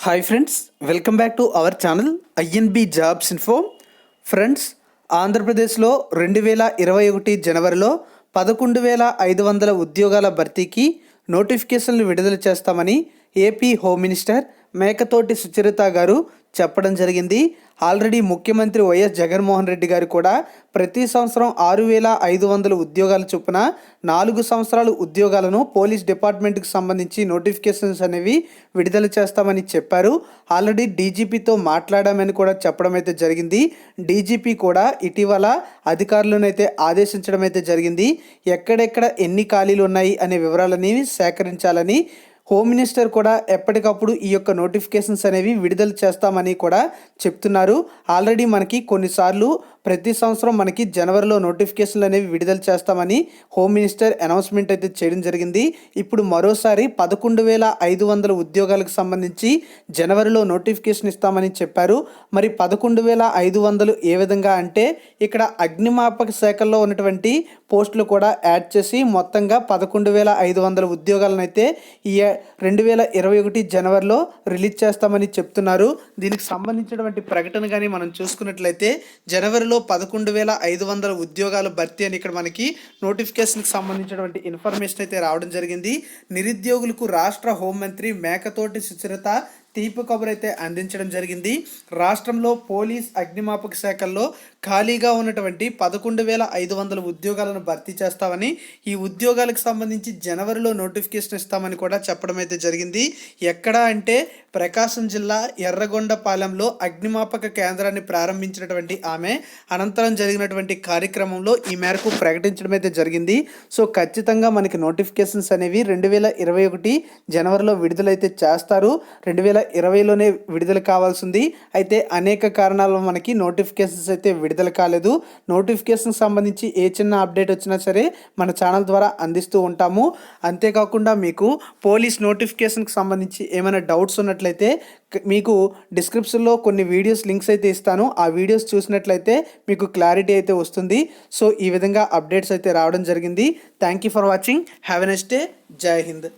Hi friends welcome back to our channel INB jobs info friends ఆంధ్రప్రదేశ్లో రెండు వేల ఇరవై ఒకటి జనవరిలో పదకొండు వేల ఐదు వందల ఉద్యోగాల భర్తీకి నోటిఫికేషన్లు విడుదల చేస్తామని AP home minister Mekathoti Sucharitha garu చెప్పడం జరిగింది. ఆల్రెడీ ముఖ్యమంత్రి వైఎస్ జగన్మోహన్ రెడ్డి గారు కూడా ప్రతి సంవత్సరం ఆరు వేల ఐదు వందల ఉద్యోగాల చొప్పున నాలుగు సంవత్సరాలు ఉద్యోగాలను పోలీస్ డిపార్ట్మెంట్కి సంబంధించి నోటిఫికేషన్స్ అనేవి విడుదల చేస్తామని చెప్పారు. ఆల్రెడీ డీజీపీతో మాట్లాడామని కూడా చెప్పడం అయితే జరిగింది. డీజీపీ కూడా ఇటీవల అధికారులను అయితే ఆదేశించడం అయితే జరిగింది. ఎక్కడెక్కడ ఎన్ని ఖాళీలు ఉన్నాయి అనే వివరాలని సేకరించాలని హోమ్ మినిస్టర్ కూడా ఎప్పటికప్పుడు ఈ యొక్క నోటిఫికేషన్స్ అనేవి విడుదల చేస్తామని కూడా చెప్తున్నారు. ఆల్రెడీ మనకి కొన్నిసార్లు ప్రతి సంవత్సరం మనకి జనవరిలో నోటిఫికేషన్లు అనేవి విడుదల చేస్తామని హోమ్ మినిస్టర్ అనౌన్స్మెంట్ అయితే చేయడం జరిగింది. ఇప్పుడు మరోసారి పదకొండు వేల ఐదు వందల ఉద్యోగాలకు సంబంధించి జనవరిలో నోటిఫికేషన్ ఇస్తామని చెప్పారు. మరి పదకొండు వేల ఐదు వందలు ఏ విధంగా అంటే ఇక్కడ అగ్నిమాపక శాఖల్లో ఉన్నటువంటి పోస్టులు కూడా యాడ్ చేసి మొత్తంగా పదకొండు వేల ఐదు వందల ఉద్యోగాలను అయితే ఈ రెండు వేల ఇరవై ఒకటి జనవరిలో రిలీజ్ చేస్తామని చెప్తున్నారు. దీనికి సంబంధించినటువంటి ప్రకటన కానీ మనం చూసుకున్నట్లయితే జనవరిలో పదకొండు వేల ఐదు వందల ఉద్యోగాల భర్తీ అని ఇక్కడ మనకి నోటిఫికేషన్కి సంబంధించినటువంటి ఇన్ఫర్మేషన్ అయితే రావడం జరిగింది. నిరుద్యోగులకు రాష్ట్ర హోంమంత్రి మేకతోటి సుచరిత తీపి కబురు అయితే అందించడం జరిగింది. రాష్ట్రంలో పోలీస్ అగ్నిమాపక శాఖల్లో ఖాళీగా ఉన్నటువంటి పదకొండు వేల ఐదు వందల ఉద్యోగాలను భర్తీ చేస్తామని ఈ ఉద్యోగాలకు సంబంధించి జనవరిలో నోటిఫికేషన్ ఇస్తామని కూడా చెప్పడం అయితే జరిగింది. ఎక్కడ అంటే ప్రకాశం జిల్లా ఎర్రగొండపాలెంలో అగ్నిమాపక కేంద్రాన్ని ప్రారంభించినటువంటి ఆమె అనంతరం జరిగినటువంటి కార్యక్రమంలో ఈ మేరకు ప్రకటించడం అయితే జరిగింది. సో ఖచ్చితంగా మనకి నోటిఫికేషన్స్ అనేవి రెండు వేల ఇరవై ఒకటి జనవరిలో విడుదలైతే చేస్తారు. రెండు వేల వేల ఇరవైలోనే విడుదల కావాల్సింది. అయితే అనేక కారణాల మనకి నోటిఫికేషన్స్ అయితే విడుదల కాలేదు. నోటిఫికేషన్ సంబంధించి ఏ చిన్న అప్డేట్ వచ్చినా సరే మన ఛానల్ ద్వారా అందిస్తూ ఉంటాము. అంతేకాకుండా మీకు పోలీస్ నోటిఫికేషన్కి సంబంధించి ఏమైనా డౌట్స్ ఉన్నట్లయితే మీకు డిస్క్రిప్షన్లో కొన్ని వీడియోస్ లింక్స్ అయితే ఇస్తాను. ఆ వీడియోస్ చూసినట్లయితే మీకు క్లారిటీ అయితే వస్తుంది. సో ఈ విధంగా అప్డేట్స్ అయితే రావడం జరిగింది. Thank you for watching. Have a next day. Jai Hind.